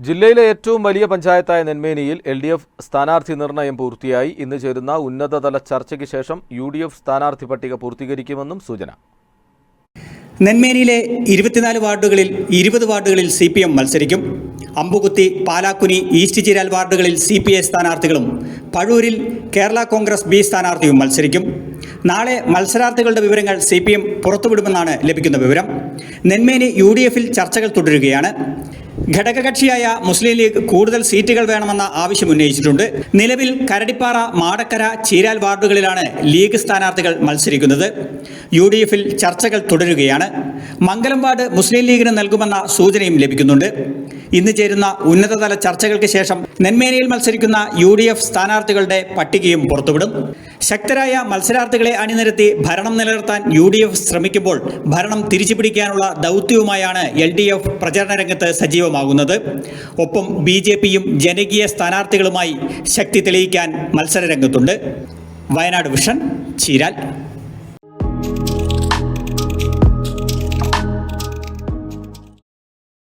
ജില്ലയിലെ ഏറ്റവും വലിയ പഞ്ചായത്തായ നെന്മേനിയിൽ എൽ ഡി എഫ് സ്ഥാനാർത്ഥി നിർണയം പൂർത്തിയായി. ഇന്ന് ചേരുന്ന ഉന്നതതല ചർച്ചയ്ക്ക് ശേഷം യു ഡി എഫ് സ്ഥാനാർത്ഥി പട്ടിക പൂർത്തീകരിക്കുമെന്നും സൂചന. നെന്മേനിയിലെ ഇരുപത്തിനാല് വാർഡുകളിൽ ഇരുപത് വാർഡുകളിൽ സി പി എം മത്സരിക്കും. അമ്പുകുത്തി പാലാക്കുനി ഈസ്റ്റ് ചിരാൽ വാർഡുകളിൽ സി പി ഐ സ്ഥാനാർത്ഥികളും പഴൂരിൽ കേരള കോൺഗ്രസ് ബി സ്ഥാനാർത്ഥിയും മത്സരിക്കും. നാളെ മത്സരാർത്ഥികളുടെ വിവരങ്ങൾ സി പി എം പുറത്തുവിടുമെന്നാണ് ലഭിക്കുന്ന വിവരം. നെന്മേനി യു ഡി എഫിൽ ചർച്ചകൾ തുടരുകയാണ്. ഘടകകക്ഷിയായ മുസ്ലിം ലീഗ് കൂടുതൽ സീറ്റുകൾ വേണമെന്ന ആവശ്യം ഉന്നയിച്ചിട്ടുണ്ട്. നിലവിൽ കരടിപ്പാറ മാടക്കര ചീരാൽ വാർഡുകളിലാണ് ലീഗ് സ്ഥാനാർത്ഥികൾ മത്സരിക്കുന്നത്. യു ഡി എഫിൽ ചർച്ചകൾ തുടരുകയാണ്. മംഗലം വാർഡ് മുസ്ലിം ലീഗിന് നൽകുമെന്ന സൂചനയും ലഭിക്കുന്നുണ്ട്. ഇന്ന് ചേരുന്ന ഉന്നതതല ചർച്ചകൾക്ക് ശേഷം നെന്മേനയിൽ മത്സരിക്കുന്ന യു ഡി എഫ് സ്ഥാനാർത്ഥികളുടെ പട്ടികയും പുറത്തുവിടും. ശക്തരായ മത്സരാർത്ഥികളെ അണിനിരത്തി ഭരണം നിലനിർത്താൻ യു ഡി എഫ് ശ്രമിക്കുമ്പോൾ ഭരണം തിരിച്ചുപിടിക്കാനുള്ള ദൗത്യവുമായാണ് എൽ ഡി എഫ് പ്രചരണ രംഗത്ത് സജീവമാകുന്നത് ഒപ്പം ബി ജെ പിയും ജനകീയ സ്ഥാനാർത്ഥികളുമായി ശക്തി തെളിയിക്കാൻ മത്സര രംഗത്തുണ്ട് വയനാട് വിഷൻ ചീരാൽ.